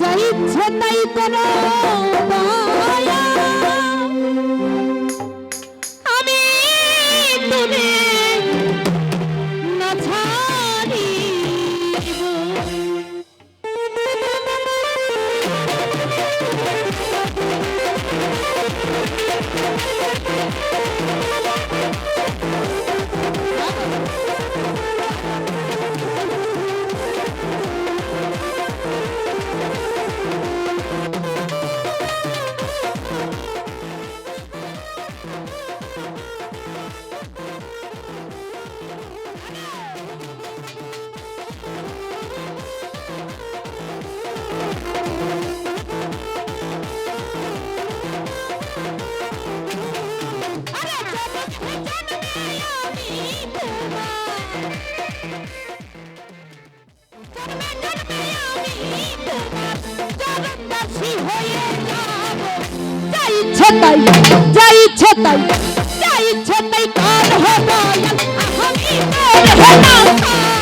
যাই ইচ্ছে তাই করো। তাই যাই ইচ্ছে তাই যাই ইচ্ছে তাই কার হবাই আমি তোর হবাই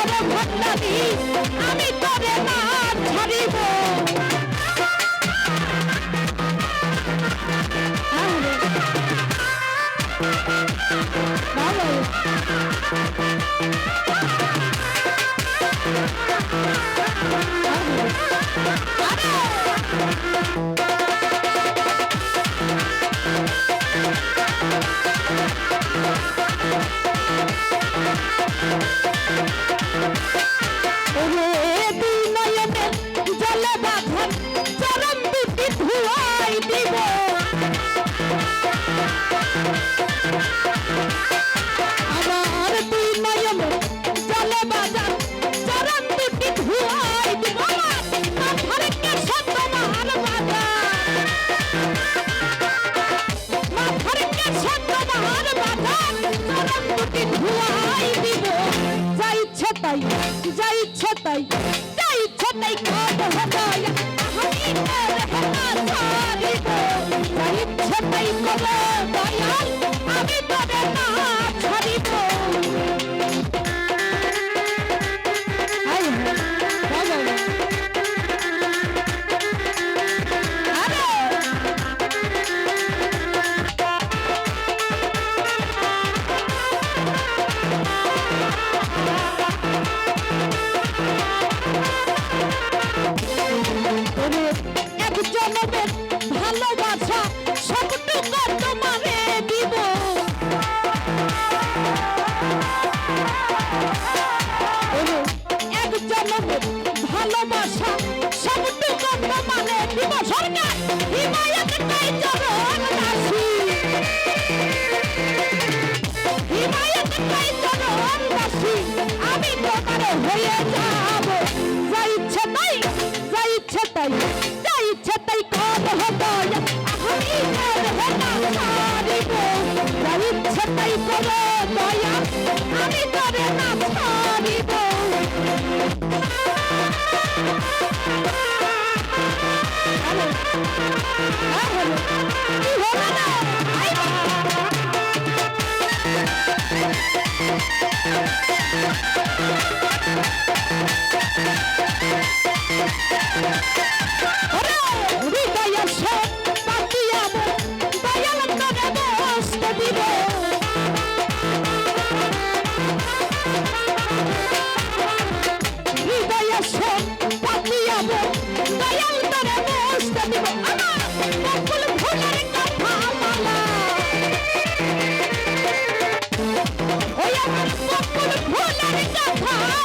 বড় ভণ্ডারি আমি তবে না ছাড়িব তাই যা ইচ্ছে তাই যা ইচ্ছে তাই কাজ হবে ওরে আমি করে না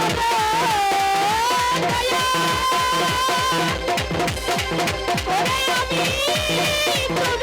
আমি তোরে